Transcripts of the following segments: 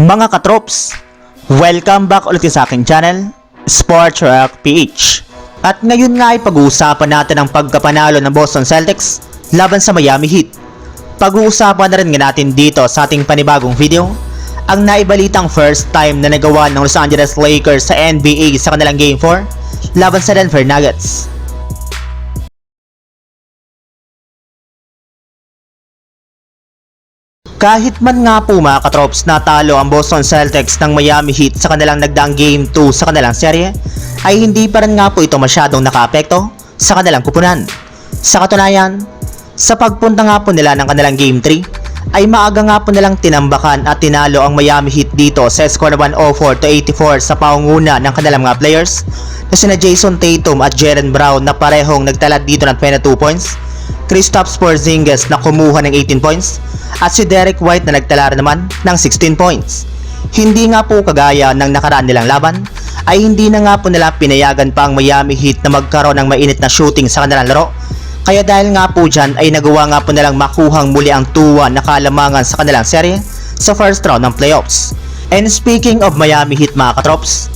Mga katrops, welcome back ulit sa aking channel, Sports Rock PH. At ngayon nga ay pag-uusapan natin ang pagkapanalo ng Boston Celtics laban sa Miami Heat. Pag-uusapan na rin nga natin dito sa ating panibagong video, ang naibalitang first time na nagawa ng Los Angeles Lakers sa NBA sa kanilang Game 4 laban sa Denver Nuggets. Kahit man nga po mga katrops natalo ang Boston Celtics ng Miami Heat sa kanilang nagdaang Game 2 sa kanilang serye, ay hindi pa rin nga po ito masyadong nakaapekto sa kanilang kupunan. Sa katunayan, sa pagpunta nga po nila ng kanilang Game 3, ay maaga nga po nilang tinambakan at tinalo ang Miami Heat dito sa score na 104 to 84 sa paunguna ng kanilang mga players na sina Jason Tatum at Jaren Brown na parehong nagtala dito ng 22 points Kristaps Porzingis na kumuha ng 18 points at si Derek White na nagtala naman ng 16 points. Hindi nga po kagaya ng nakaraan nilang laban ay hindi na nga po nila pinayagan pa ang Miami Heat na magkaroon ng mainit na shooting sa kanilang laro. Kaya dahil nga po dyan ay nagawa nga po nilang makuhang muli ang 2-1 na kalamangan sa kanilang serye sa first round ng playoffs. And speaking of Miami Heat mga katrops,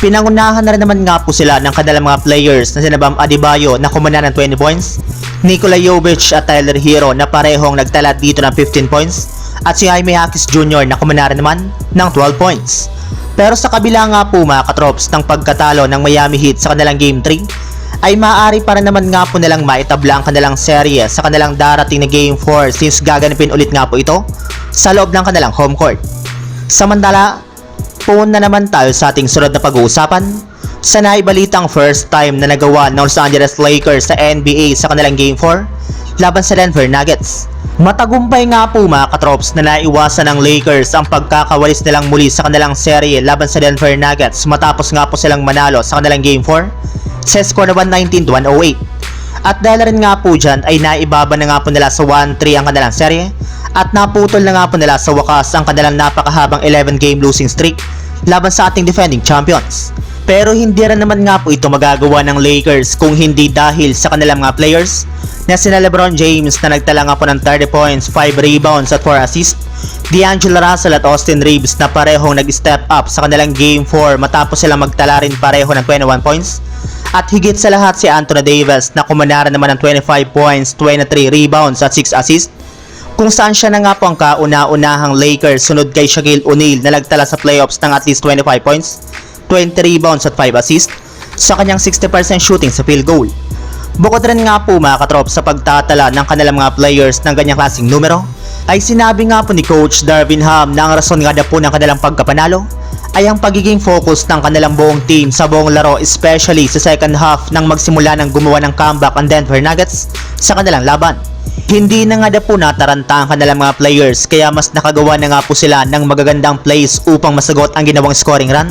Pinangunahan na rin naman nga po sila ng kanilang mga players na sinabam Adebayo na kumana ng 20 points, Nikola Jovic at Tyler Hero na parehong nagtala dito ng 15 points, at si Jaime Hakis Jr. na kumana rin naman ng 12 points. Pero sa kabila nga po mga katrops ng pagkatalo ng Miami Heat sa kanilang Game 3, ay maaari pa rin naman nga po nilang maitabla ang kanilang serye sa kanilang darating na Game 4 since gaganapin ulit nga po ito sa loob ng kanilang home court. Samantala, Puun na naman tayo sa ating sunod na pag-uusapan sa naibalitang first time na nagawa ng Los Angeles Lakers sa NBA sa kanilang Game 4 laban sa Denver Nuggets. Matagumpay nga po mga katrops na naiwasan ng Lakers ang pagkakawalis nilang muli sa kanilang serye laban sa Denver Nuggets matapos nga po silang manalo sa kanilang Game 4 sa score na 119 to 108. At dahil rin nga po dyan ay naibaba na nga po nila sa 1-3 ang kanilang serye at naputol na nga po nila sa wakas ang kanilang napakahabang 11 game losing streak laban sa ating defending champions. Pero hindi rin naman nga po ito magagawa ng Lakers kung hindi dahil sa kanilang mga players na sina Lebron James na nagtala nga po ng 30 points, 5 rebounds at 4 assists, D'Angelo Russell at Austin Reeves na parehong nag-step up sa kanilang Game 4 matapos silang magtala rin pareho ng 21 points, at higit sa lahat si Anthony Davis na kumanara naman ng 25 points, 23 rebounds at 6 assists, kung saan siya na nga po ang kauna-unahang Lakers sunod kay Shaquille O'Neal na nagtala sa playoffs ng at least 25 points, 20 rebounds at 5 assists sa kanyang 60% shooting sa field goal. Bukod rin nga po mga katrop sa pagtatala ng kanilang mga players ng ganyang klaseng numero, ay sinabi nga po ni Coach Darvin Ham na ang rason nga na po ng kanilang pagkapanalo ay ang pagiging focus ng kanilang buong team sa buong laro especially sa second half nang magsimula ng gumawa ng comeback ang Denver Nuggets sa kanilang laban. Hindi na nga na po nataranta ang kanilang mga players kaya mas nakagawa na nga po sila ng magagandang plays upang masagot ang ginawang scoring run